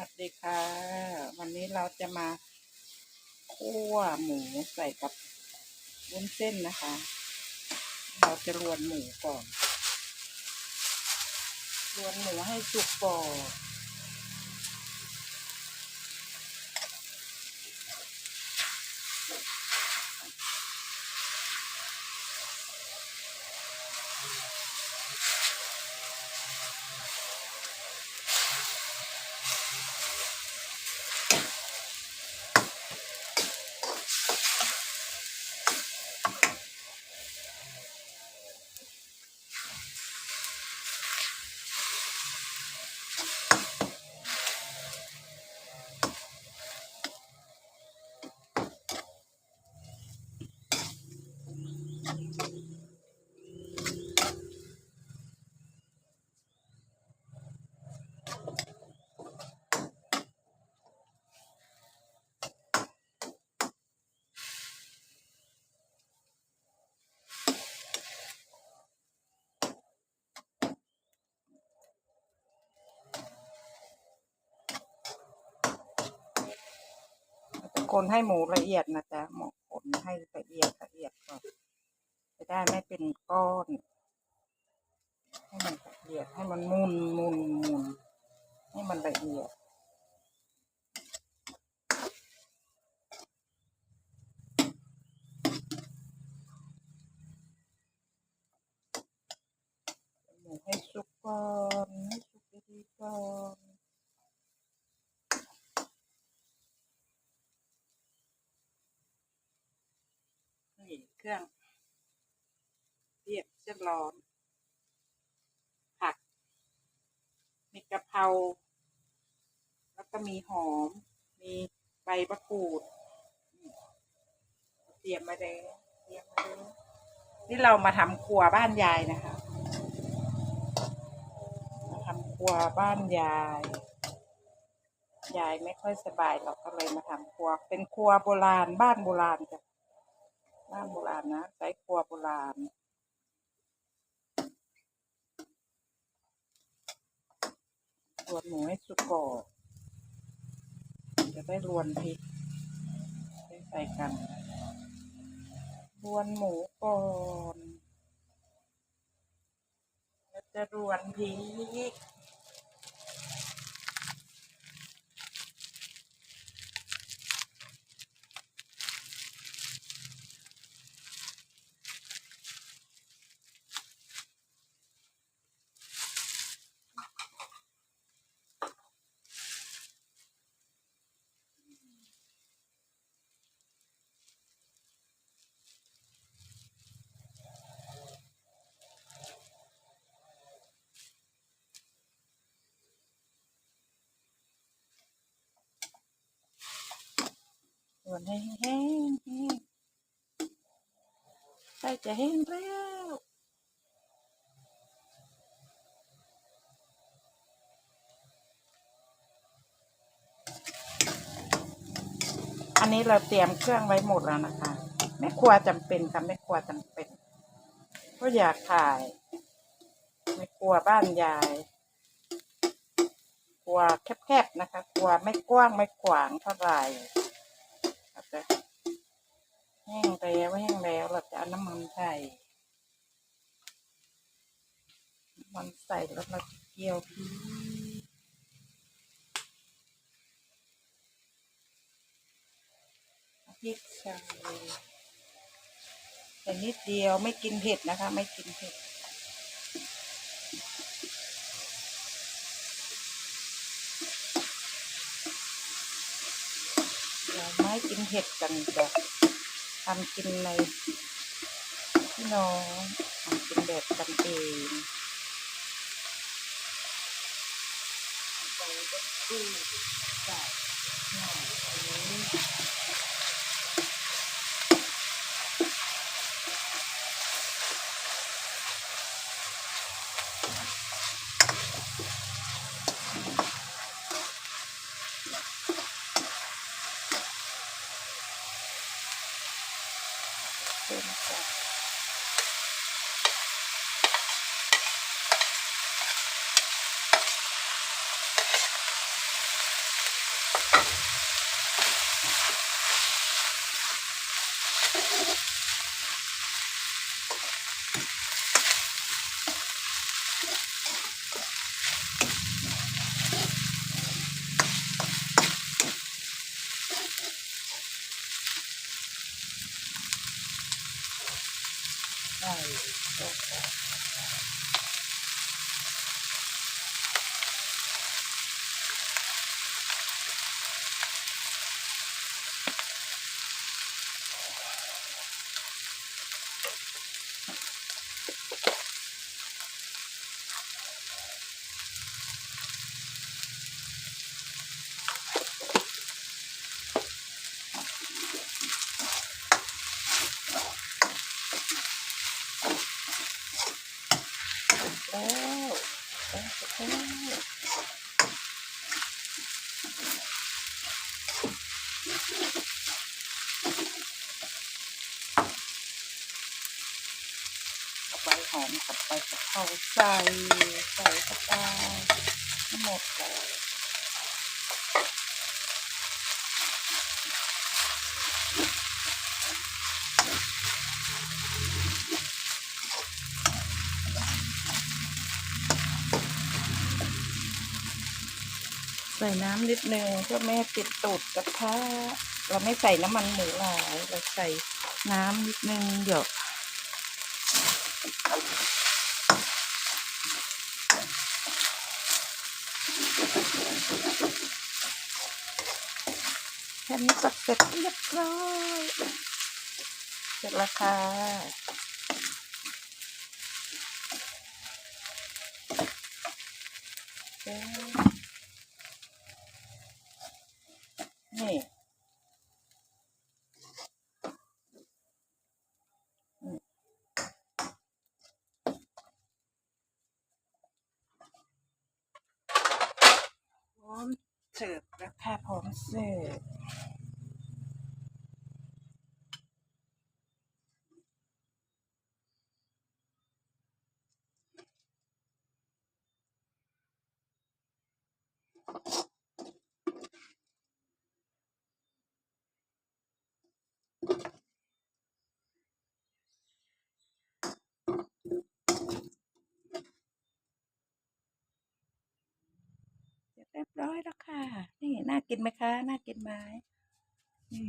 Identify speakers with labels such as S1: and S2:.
S1: วัสดีค่ะ วันนี้เราจะมาคั่วหมูใส่กับวุ้นเส้นนะคะ เราจะรวนหมูก่อน รวนหมูให้สุกก่อน คนให้หมูละเอียดนะจ๊ะหมกคนให้ละเอียดละเอียดก่อน จะได้ไม่เป็นก้อน ให้มันละเอียดให้มันมุนมุนมุนให้มันละเอียดหมูให้สุกก่อนให้สุกดีก่อนเครื่อง เรียบเรียบร้อยผัก มีกะเพรา แล้วก็มีหอม มีใบมะกรูด เตรียมมาเลยเตรียมมาเลยนี่เรามาทำครัวบ้านยายนะคะ มาทำครัวบ้านยาย ยายไม่ค่อยสบายเราก็เลยมาทำครัว เป็นครัวโบราณ บ้านโบราณจ้ะบ้านโบราณนะใช้ครัวโบราณ รวนหมูให้สุกก่อนจะได้รวนพริกได้ใส่กัน รวนหมูก่อนแล้วจะรวนพริก วนให้แห้งแห้งใกล้จะแห้งแล้วอันนี้เราเตรียมเครื่องไว้หมดแล้วนะคะแม่ครัวจำเป็นค่ะแม่ครัวจำเป็นเพราะอยากถ่ายแม่ครัวบ้านยายครัวแคบๆนะคะครัวไม่กว้างไม่ขวางเท่าไหร่อาจจะแห้งแล้วแห้งแล้วเราจะเอาน้ำมันใส่น้ำมัน ใส่แล้วเราจะเกี่ยวพริกเอาพริกใส่แต่นิดเดียวไม่กินเผ็ดนะคะ ไม่กินเผ็ดเราไม่กินเห็ดกันจะทำกินในพี่น้องทำกินแบบกันเอง ส่ก็ดูใส่ はい。 ใบหอมกับใบกะเพราใส่ใส่เข้าไปทั้งหมดเลยใส่น้ำนิดนึงเพื่อไม่ให้ติดตูดกระทะเราไม่ใส่น้ำมันหมูหลายเราใส่น้ำนิดนึงเดี๋ยว แค่นี้ก็เสร็จเรียบร้อยเสร็จแล้วค่ะนี่อืมพร้อม เสิร์ฟแล้วค่ะพร้อมเสิร์ฟเสร็จเรียบร้อยแล้วค่ะ นี่ น่ากินไหมคะ น่ากินไหมนี่